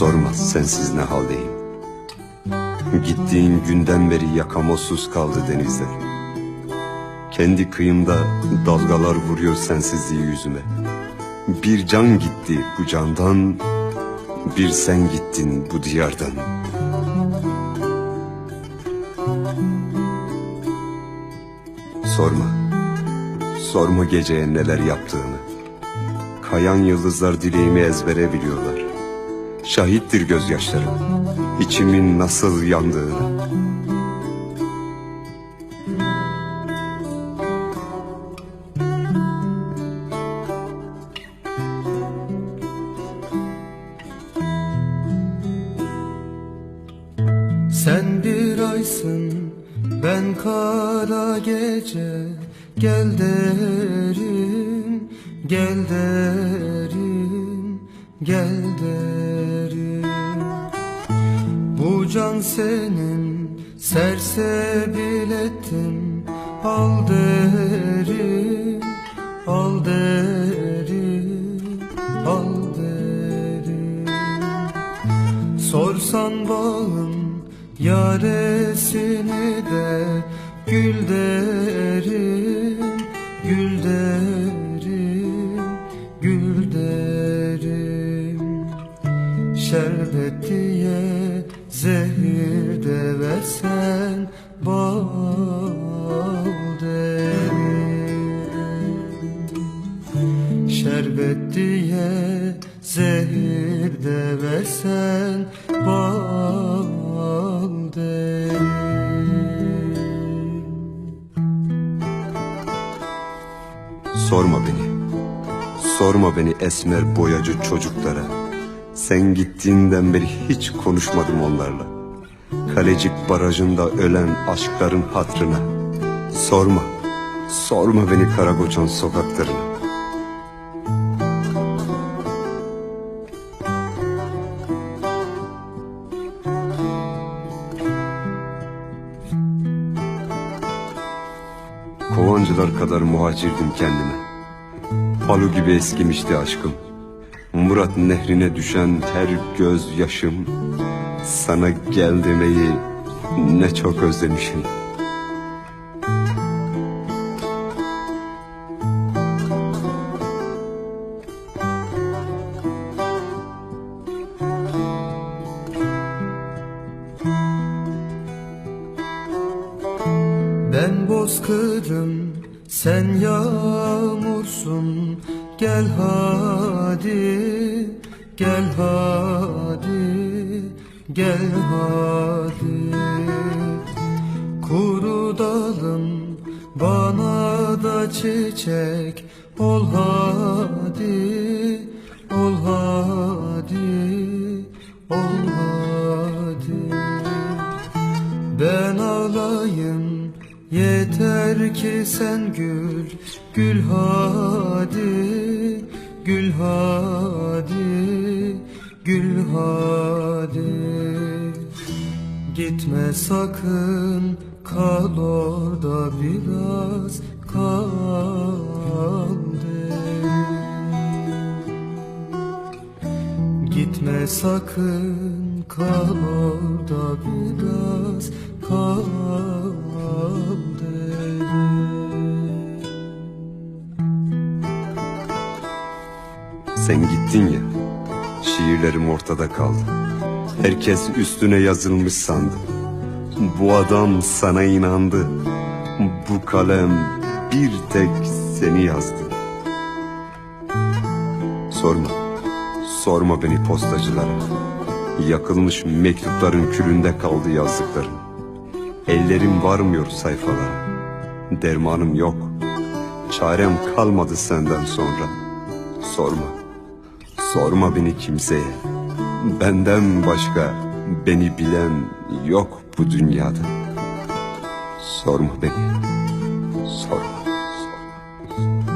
Sorma sensiz ne haldeyim. Gittiğin günden beri yakamozsuz kaldı denizler. Kendi kıyımda dalgalar vuruyor sensizliği yüzüme. Bir can gitti bu candan, bir sen gittin bu diyardan. Sorma, sorma geceye neler yaptığını. Kayan yıldızlar dileğimi ezbere biliyorlar. Şahittir gözyaşlarım, içimin nasıl yandığını. Sen bir aysın ben kara gece. Gel derim gel derim gel derim. Bu can senin sersebil ettim Al derim al derim al derim. Sorsan bağın yaresini de Gül derim, Şerbet diye zehir de versen bal derim Şerbet diye zehir de versen bal derim Sorma beni, sorma beni esmer boyacı çocuklara. Sen gittiğinden beri hiç konuşmadım onlarla. Kalecik barajında ölen aşkların hatrına. Sorma, sorma beni Karakoçan sokaklarına. Kovancılar kadar muhacirdim kendime. Palu gibi eskimişti aşkım. Murat nehrine düşen her göz yaşım. Sana gel demeyi ne çok özlemişim. Ben bozkırım sen yağmursun Gel hadi gel hadi gel hadi. Kuru dalım bana da çiçek ol hadi ol hadi ol hadi. Ben ağlayım yeter ki sen gül Gül hadi gül hadi gül hadi Gitme sakın kal orada biraz kal derim. Gitme sakın kal orada biraz kal Sen gittin ya, şiirlerim ortada kaldı. Herkes üstüne yazılmış sandı. Bu adam sana inandı. Bu kalem bir tek seni yazdı. Sorma, sorma beni postacılara. Yakılmış mektupların külünde kaldı yazdıklarım. Ellerim varmıyor sayfalara. Dermanım yok. Çarem kalmadı senden sonra. Sorma. Sorma beni kimseye. Benden başka beni bilen yok bu dünyada. Sorma beni. Sorma. sorma.